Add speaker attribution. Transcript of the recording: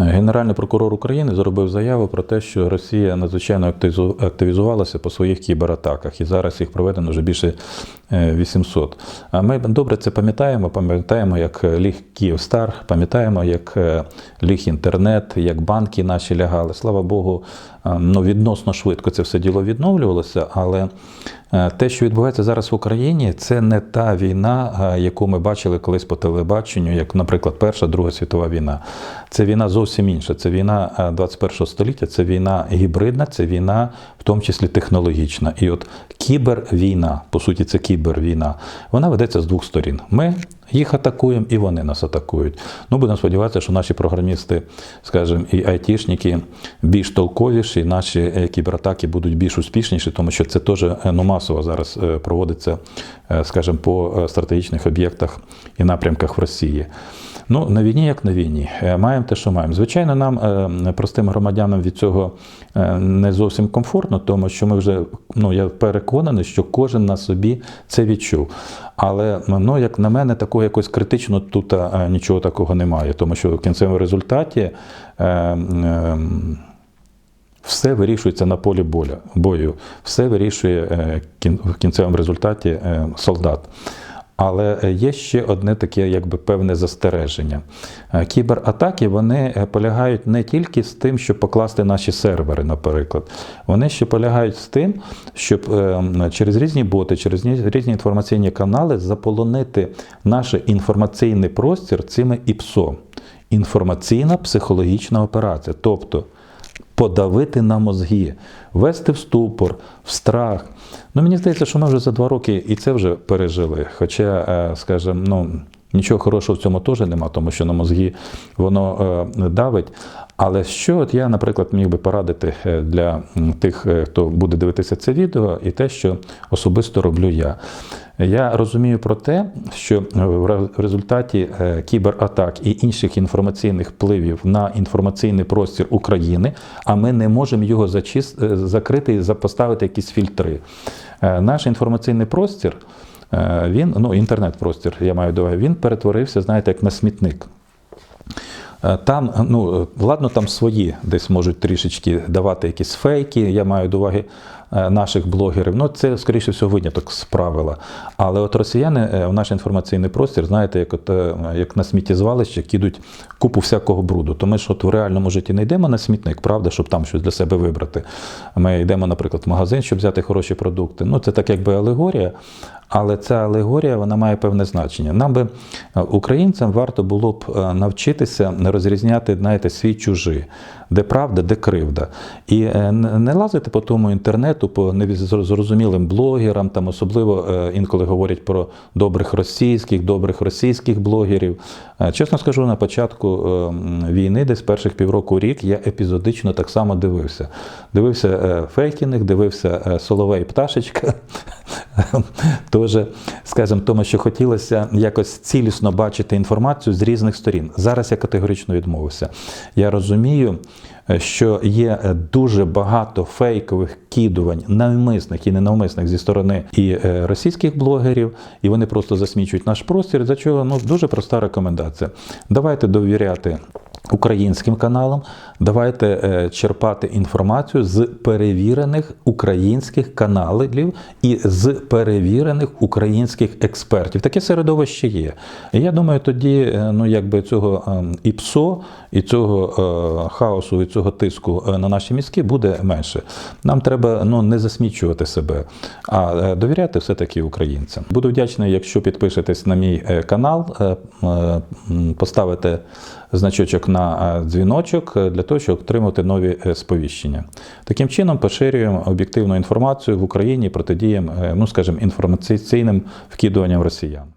Speaker 1: Генеральний прокурор України зробив заяву про те, що Росія надзвичайно активізу- активізувалася по своїх кібератаках, і зараз їх проведено вже більше е, 800. А ми добре це пам'ятаємо. Пам'ятаємо, як ліг Київстар, пам'ятаємо, як е, ліг інтернет, як банки наші лягали. Слава Богу, е, ну, відносно швидко це все діло відновлювалося, але е, те, що відбувається зараз в Україні, це не та війна, е, яку ми бачили колись по телебаченню, як, наприклад, Перша, Друга світова війна. Це війна зовсім інша. Це війна е, 21 століття, це війна гібридна, це війна, в тому числі технологічна. І от кібервійна, по суті, це кібервійна, вона ведеться з двох сторін. Ми їх атакуємо, і вони нас атакують. Ну, будемо сподіватися, що наші програмісти, скажімо, і айтішники більш толковіші, наші е, кібератаки будуть більш успішніші, тому що це теж е, ну, масово зараз е, проводиться, скажімо, по стратегічних об'єктах і напрямках в Росії. Ну, на війні, як на війні, Е, маємо те, що маємо. Звичайно, нам, е, простим громадянам, від цього е, не зовсім комфортно, тому що ми вже, ну я переконаний, що кожен на собі це відчув. Але ну, як на мене, такого якось критично тут нічого такого немає, тому що в кінцевому результаті. Все вирішується на полі бою, все вирішує в кінцевому результаті солдат. Але є ще одне таке, якби певне застереження. Е, Кібератаки вони е, полягають не тільки з тим, щоб покласти наші сервери, наприклад. Вони ще полягають з тим, щоб е, через різні боти, через різні інформаційні канали заполонити наш інформаційний простір цими ІПСО. Інформаційна психологічна операція. Тобто подавити на мозги, вести в ступор, в страх. Ну, мені здається, що ми вже за два роки і це вже пережили. Хоча, е, скажімо, ну, нічого хорошого в цьому теж нема, тому що на мозги воно е, давить. Але що от я, наприклад, міг би порадити е, для тих, е, хто буде дивитися це відео, і те, що особисто роблю я. Я розумію про те, що в результаті кібератак і інших інформаційних впливів на інформаційний простір України, а ми не можемо його зачис- закрити і запоставити якісь фільтри. Наш інформаційний простір, він, ну, інтернет-простір, я маю до він перетворився, знаєте, як на смітник. Е, Там, ну, е, ладно, там свої десь можуть трішечки давати якісь фейки, я маю до уваги е, наших блогерів. Ну, це, скоріше всього, виняток з правила. Але от росіяни е, в наш інформаційний простір, знаєте, як, от, е, як на сміттєзвалище кидуть купу всякого бруду. То ми ж от в реальному житті не йдемо на смітник, правда, щоб там щось для себе вибрати. Ми йдемо, наприклад, в магазин, щоб взяти хороші продукти. Ну, це так якби алегорія. Але ця алегорія вона має певне значення. Нам би е, українцям варто було б е, навчитися розрізняти, знаєте, свій чужий, де правда, де кривда. І е, не лазити по тому інтернету, по незрозумілим блогерам, там особливо е, інколи говорять про добрих російських, добрих російських блогерів. Е, Чесно скажу, на початку е, війни, десь перших півроку рік, я епізодично так само дивився. Дивився Фейкіних, дивився Соловей Пташечка. Теж, скажімо, тому що хотілося якось цілісно бачити інформацію з різних сторін. Зараз я категорично відмовився. Я розумію, що є е, дуже багато фейкових кідувань, навмисних і ненавмисних зі сторони і е, російських блогерів, і вони просто засмічують наш простір. За чого ну дуже проста рекомендація. Давайте довіряти. Українським каналам давайте е, черпати інформацію з перевірених українських каналів і з перевірених українських експертів. Таке середовище є. І я думаю, тоді е, ну якби цього е, і ПСО, і цього хаосу, і цього тиску на наші мізки буде менше. Нам треба ну не засмічувати себе, а довіряти все-таки українцям. Буду вдячний, якщо підпишетесь на мій канал, поставите значочок на е, дзвіночок е, для того, щоб отримати нові е, сповіщення. Таким чином поширюємо об'єктивну інформацію в Україні, протидіємо, е, ну скажімо, інформаційним вкидуванням росіян.